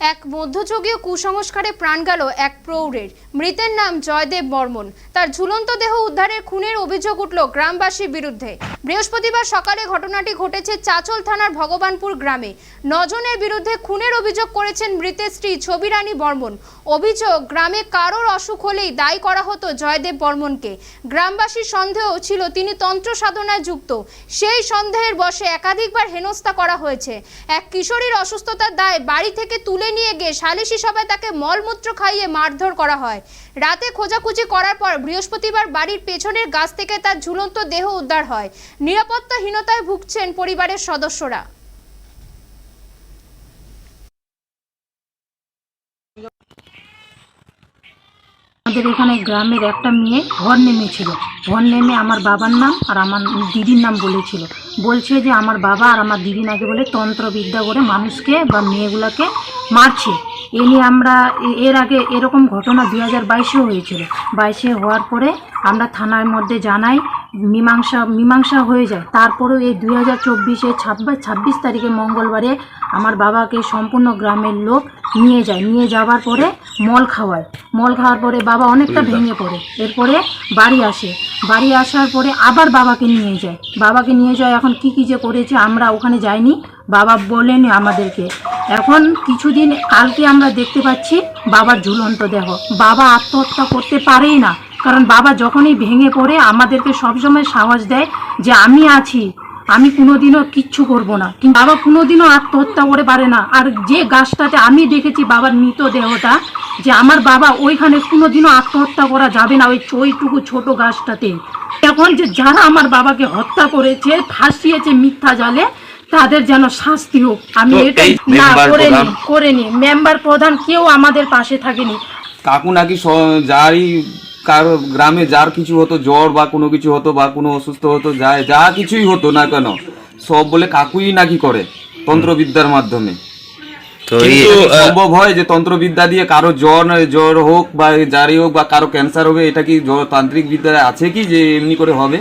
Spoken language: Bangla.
এক মধ্যযুগীয় কুসংস্কারে প্রাণ গেল এক প্রৌঢ়ের। মৃতের নাম জয়দেব বর্মন। তার ঝুলন্ত দেহ উদ্ধারের খুনের অভিযোগ উঠল গ্রামবাসীর বিরুদ্ধে। বৃহস্পতিবার সকালে ঘটনাটি ঘটেছে চাচল থানার ভগবানপুর গ্রামে। নজনের বিরুদ্ধে খুনের অভিযোগ করেছেন মৃতের স্ত্রী ছবিরানী বর্মন। অভিযোগ, গ্রামে কারোর অসুখ হলেই দায়ী করা হতো জয়দেব বর্মনকে। গ্রামবাসীর সন্দেহ ছিল তিনি তন্ত্র সাধনায় যুক্ত। সেই সন্দেহের বশে একাধিকবার হেনস্থা করা হয়েছে। এক কিশোরীর অসুস্থতার দায় বাড়ি থেকে তুলে নিয়ে গিয়ে সালিশি সভায় তাকে মলমূত্র খাইয়ে মারধর করা হয়। রাতে খোঁজাখুঁজি করার পর বৃহস্পতিবার বাড়ির পেছনের গাছ থেকে তার ঝুলন্ত দেহ উদ্ধার হয়। নিরাপত্তাহীনতায় ভুগছেন পরিবারের সদস্যরা। আমাদের এখানে গ্রামের একটা মেয়ে ঘর নেমেছিল। ঘর নেমে আমার বাবার নাম আর আমার দিদির নাম বলেছিল। বলছে যে আমার বাবা আর আমার দিদি নাকি বলে তন্ত্রবিদ্যা করে মানুষকে বা মেয়েগুলোকে মারছে। এ নিয়ে আমরা এ- এর আগে এরকম ঘটনা দুই হাজার বাইশেও হয়েছিল। বাইশে হওয়ার পরে আমরা থানার মধ্যে জানাই মীমাংসা মীমাংসা হয়ে যায়। তারপরেও এই দুই হাজার চব্বিশে ছাব্বিশ ছাব্বিশ তারিখে মঙ্গলবারে আমার বাবাকে সম্পূর্ণ গ্রামের লোক নিয়ে যায়। নিয়ে যাওয়ার পরে মল খাওয়ায়। মল খাওয়ার পরে বাবা অনেকটা ভেঙে পড়ে। এরপরে বাড়ি আসে। বাড়ি আসার পরে আবার বাবাকে নিয়ে যায়। বাবাকে নিয়ে যায় এখন কি কি যে করেছে আমরা ওখানে যাইনি। বাবা বলেনি আমাদেরকে। এখন কিছুদিন কালকে আমরা দেখতে পাচ্ছি বাবার ঝুলন্ত দেহ। বাবা আত্মহত্যা করতে পারেই না। কারণ বাবা যখনই ভেঙে পড়ে, আমাদেরকে সবসময় সাহস দেয় যে আমি আছি, আমি কোনোদিনও কিচ্ছু করব না। কিন্তু বাবা কোনোদিনও আত্মহত্যা করে পারে না। আর যে গাছটাতে আমি দেখেছি বাবার মৃতদেহটা যে আমার বাবা ওইখানে কোনোদিনও আত্মহত্যা করা যাবে না, ওই ওইটুকু ছোট গাছটাতে। এখন যে যারা আমার বাবাকে হত্যা করেছে, ফাঁসিয়েছে মিথ্যা জালে তাদের যেন শাস্তি হোক। আমি এটা না করেনি মেম্বার প্রধান কেউ আমাদের পাশে থাকেনি। কাকু নাকি যারই কারও গ্রামে যার কিছু হতো জ্বর বা কোনো কিছু হতো বা কোনো অসুস্থ হতো যায় যা কিছুই হতো না কেন সব বলে কাকুই নাকি করে তন্ত্রবিদ্যার মাধ্যমে। সম্ভব হয় যে তন্ত্রবিদ্যা দিয়ে কারও জ্বর জ্বর হোক বা যারই হোক বা কারও ক্যান্সার হবে এটা কি তান্ত্রিক বিদ্যা আছে কি যে এমনি করে হবে?